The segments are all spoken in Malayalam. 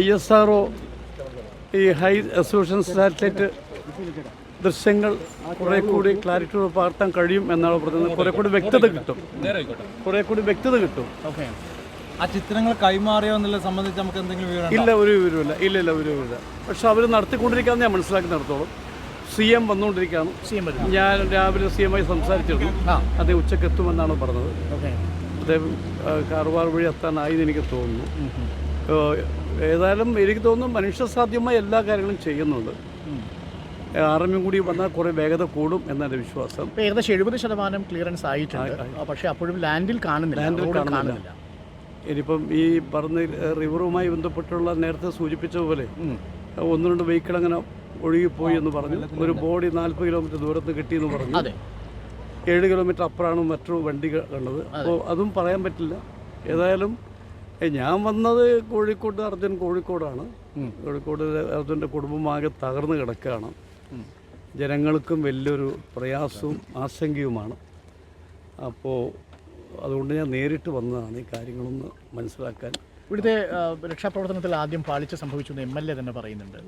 ഐ എസ് ആർ ഒ ഈ ഹൈ റെസൊല്യൂഷൻ സാറ്റലൈറ്റ് ദൃശ്യങ്ങൾ കുറെ കൂടി ക്ലാരിറ്റിയോട് പകർത്താൻ കഴിയും എന്നാണ് പറയുന്നത് കുറെ കൂടി വ്യക്തത കിട്ടും. കുറെ കൂടി വ്യക്തത കിട്ടും. ആ ചിത്രങ്ങൾ കൈമാറിയോ എന്നുള്ളത് സംബന്ധിച്ച് നമുക്ക് എന്തെങ്കിലും വിവരം ഇല്ല ഒരു വിവരമില്ല ഇല്ല ഇല്ല ഒരു വിവരമില്ല പക്ഷെ അവർ നടത്തിക്കൊണ്ടിരിക്കാന്ന് ഞാൻ മനസ്സിലാക്കുന്നിടത്തോളം സി എം വന്നുകൊണ്ടിരിക്കുകയാണ്. ഞാൻ രാവിലെ സി എമ്മായി സംസാരിച്ചിരുന്നു. അതേ ഉച്ചയ്ക്ക് എത്തുമെന്നാണ് പറഞ്ഞത്. അദ്ദേഹം കാർവാർ വഴി എത്താനായി എനിക്ക് തോന്നുന്നു. ഏതായാലും എനിക്ക് തോന്നുന്നു മനുഷ്യസാധ്യമായ എല്ലാ കാര്യങ്ങളും ചെയ്യുന്നുണ്ട്. ആർമി കൂടി വന്നാൽ കുറേ വേഗത കൂടും എന്നാണ് വിശ്വാസം. ഏകദേശം എഴുപത് ശതമാനം ക്ലിയറൻസ് ആയിട്ടുണ്ട്. പക്ഷേ അപ്പോഴും ലാൻഡിൽ കാണുന്നില്ല. ലാൻഡിൽ കാണുന്നില്ല. ഇനിയിപ്പം ഈ പറഞ്ഞ റിവറുമായി ബന്ധപ്പെട്ടുള്ള നേരത്തെ സൂചിപ്പിച്ച പോലെ ഒന്ന് രണ്ട് വെഹിക്കിൾ അങ്ങനെ ഒഴുകിപ്പോയി എന്ന് പറഞ്ഞു. ഒരു ബോഡി നാൽപ്പത് കിലോമീറ്റർ ദൂരത്ത് കിട്ടി എന്ന് പറഞ്ഞു. ഏഴ് കിലോമീറ്റർ അപ്പുറമാണ് മറ്റൊരു വണ്ടി കണ്ടത്. അപ്പോൾ അതും പറയാൻ പറ്റില്ല. ഏതായാലും ഞാൻ വന്നത് കോഴിക്കോട് അർജുൻ കോഴിക്കോടാണ്. കോഴിക്കോട് അർജുന്റെ കുടുംബമാകെ തകർന്നു തകർന്ന് കിടക്കുകയാണ് ജനങ്ങൾക്കും വലിയൊരു പ്രയാസവും ആശങ്കയുമാണ്. അപ്പോൾ അതുകൊണ്ട് ഞാൻ നേരിട്ട് വന്നതാണ് ഈ കാര്യങ്ങളൊന്ന് മനസ്സിലാക്കാൻ. ഇവിടുത്തെ രക്ഷാപ്രവർത്തനത്തിൽ ആദ്യം പാളിച്ച സംഭവിച്ചു എന്ന് എം എൽ എ തന്നെ പറയുന്നുണ്ട്.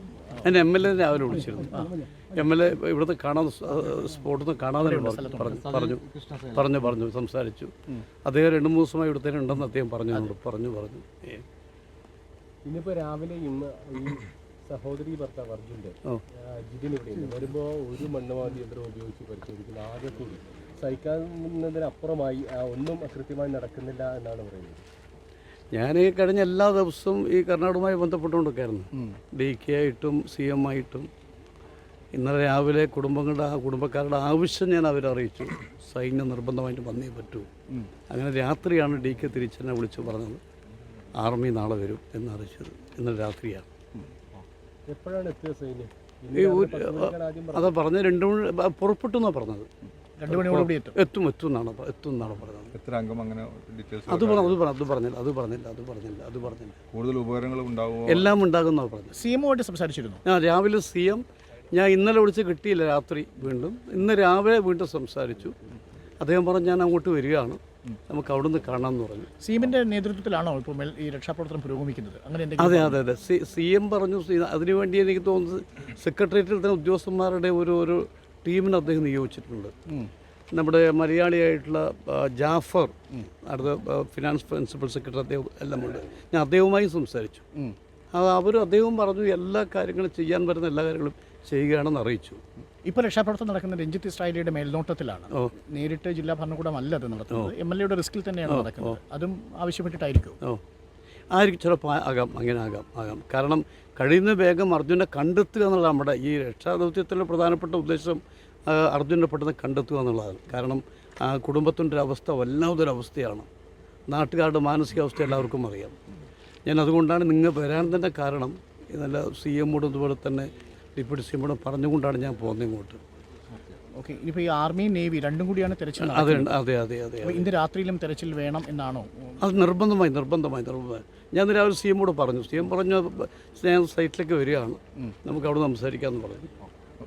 എന്നെ എം എൽ എ രാവിലെ വിളിച്ചിരുന്നു. എം എൽ എ ഇവിടുത്തെ കാണാൻ സ്പോട്ടിൽ നിന്ന് കാണാതെ പറഞ്ഞു പറഞ്ഞു പറഞ്ഞു സംസാരിച്ചു. അദ്ദേഹം രണ്ട് മൂന്ന് ദിവസമായി ഇവിടെ തന്നെ ഉണ്ടെന്ന് അദ്ദേഹം പറഞ്ഞു പറഞ്ഞു പറഞ്ഞു. ഏ. ഇന്നിപ്പോ രാവിലെ ഇന്ന് ഈ സഹോദരി ഭർത്താവ് അർജുന്റെ ജിതിൻ ഇവിടെ വരുമ്പോൾ ഒരു മണ്ണുമാതി യന്ത്രം ഉപയോഗിച്ച് പരിശോധിക്കുന്ന. ആകെ കൂടി സഹിക്കാവുന്നതിനപ്പുറമായി ഒന്നും കൃത്യമായി നടക്കുന്നില്ല എന്നാണ് പറയുന്നത്. ഞാൻ ഈ കഴിഞ്ഞ എല്ലാ ദിവസവും ഈ കർണാടകമായി ബന്ധപ്പെട്ടുകൊണ്ടൊക്കെയായിരുന്നു. ഡി കെ ആയിട്ടും സി എം ആയിട്ടും. ഇന്നലെ രാവിലെ കുടുംബങ്ങളുടെ ആ കുടുംബക്കാരുടെ ആവശ്യം ഞാൻ അവരെ അറിയിച്ചു. സൈന്യം നിർബന്ധമായിട്ട് വന്നേ പറ്റൂ. അങ്ങനെ രാത്രിയാണ് ഡി കെ തിരിച്ചെന്നെ വിളിച്ചു പറഞ്ഞത്. ആർമി നാളെ വരും എന്ന് അറിയിച്ചത്. ഇന്നലെ രാത്രിയാണ്. എപ്പോഴാണ് സൈന്യം? ഈ അതാ പറഞ്ഞ രണ്ടു മണി പുറപ്പെട്ടു എന്നാണ് പറഞ്ഞത്. എത്തും എത്തും എന്നാണ് എത്തും എന്നാണ് പറഞ്ഞത്. എത്ര അംഗം അങ്ങനെ ഡീറ്റെയിൽസ് അത് പറഞ്ഞു അത് പറഞ്ഞു അത് പറഞ്ഞില്ല അത് പറഞ്ഞില്ല അത് പറഞ്ഞില്ല അത് പറഞ്ഞില്ല. കൂടുതൽ ഉപകരണങ്ങൾ ഉണ്ടാവുമോ? എല്ലാം ഉണ്ടാകുന്നതാണ് പറഞ്ഞത്. സി എമ്മുമായിട്ട് സംസാരിച്ചിരുന്നു? ആ രാവിലെ സി എം ഞാൻ ഇന്നലെ വിളിച്ച് കിട്ടിയില്ല രാത്രി വീണ്ടും. ഇന്ന് രാവിലെ വീണ്ടും സംസാരിച്ചു. അദ്ദേഹം പറഞ്ഞു ഞാൻ അങ്ങോട്ട് വരികയാണ്. നമുക്ക് അവിടുന്ന് കാണാമെന്ന് പറഞ്ഞു. സി എമ്മിന്റെ നേതൃത്വത്തിലാണോ ഇപ്പോൾ ഈ രക്ഷാപ്രവർത്തനം പുരോഗമിക്കുന്നത്? അങ്ങനെ അതെ അതെ അതെ. സി സി എം പറഞ്ഞു അതിനുവേണ്ടി എനിക്ക് തോന്നുന്നത് സെക്രട്ടേറിയറ്റിൽ തന്നെ ഉദ്യോഗസ്ഥന്മാരുടെ ഒരു ഒരു ടീമിനെ അദ്ദേഹം നിയോഗിച്ചിട്ടുണ്ട്. നമ്മുടെ മലയാളിയായിട്ടുള്ള ജാഫർ അടുത്ത ഫിനാൻസ് പ്രിൻസിപ്പൽ സെക്രട്ടറി അദ്ദേഹം എല്ലാം ഉണ്ട് ഞാൻ അദ്ദേഹവുമായി സംസാരിച്ചു. അത് അവരും അദ്ദേഹവും പറഞ്ഞു എല്ലാ കാര്യങ്ങളും ചെയ്യാൻ വരുന്ന എല്ലാ കാര്യങ്ങളും ചെയ്യുകയാണെന്ന് അറിയിച്ചു. ഇപ്പോൾ രക്ഷാപ്രവർത്തനം നടക്കുന്ന രഞ്ജിത്ത് ഇസ്രായേലിയുടെ മേൽനോട്ടത്തിലാണ്. നേരിട്ട് ജില്ലാ ഭരണകൂടം അല്ല അത് നടത്തുന്നത്. എം എൽ എയുടെ റിസ്കിൽ തന്നെയാണ് നടക്കുന്നത്. അതും ആവശ്യപ്പെട്ടിട്ടായിരിക്കും. ഓ. ആയിരിക്കും ചിലപ്പോൾ ആകാം അങ്ങനെ ആകാം ആകാം. കാരണം കഴിയുന്ന വേഗം അർജുനെ കണ്ടെത്തുക എന്നുള്ളത് നമ്മുടെ ഈ രക്ഷാദൗത്യത്തിൽ പ്രധാനപ്പെട്ട ഉദ്ദേശം. അർജുനെ പെട്ടെന്ന് കണ്ടെത്തുക എന്നുള്ളതാണ്. കാരണം ആ കുടുംബത്തിന്റെ അവസ്ഥ വല്ലാതൊരു അവസ്ഥയാണ് നാട്ടുകാരുടെ മാനസികാവസ്ഥ എല്ലാവർക്കും അറിയാം. ഞാൻ അതുകൊണ്ടാണ് നിങ്ങൾ വരാൻ തന്നെ കാരണം നല്ല സി എമ്മോടും അതുപോലെ തന്നെ ഡെപ്യൂട്ടി സി എമ്മോടും പറഞ്ഞുകൊണ്ടാണ് ഞാൻ പോകുന്നത് ഇങ്ങോട്ട്. ഓക്കെ ഇനിയിപ്പോൾ ഈ ആർമി നേവി രണ്ടും കൂടിയാണ് തിരച്ചിൽ അതെ അതെ അതെ അതെ ഇന്ന് രാത്രിയിലും തിരച്ചിൽ വേണം എന്നാണോ? അത് നിർബന്ധമായി നിർബന്ധമായി നിർബന്ധമായി. ഞാൻ രാവിലെ സി എമ്മോട് പറഞ്ഞു. സി എം പറഞ്ഞു ഞാൻ സൈറ്റിലേക്ക് വരികയാണ്. നമുക്ക് അവിടെ സംസാരിക്കാമെന്ന് പറഞ്ഞു.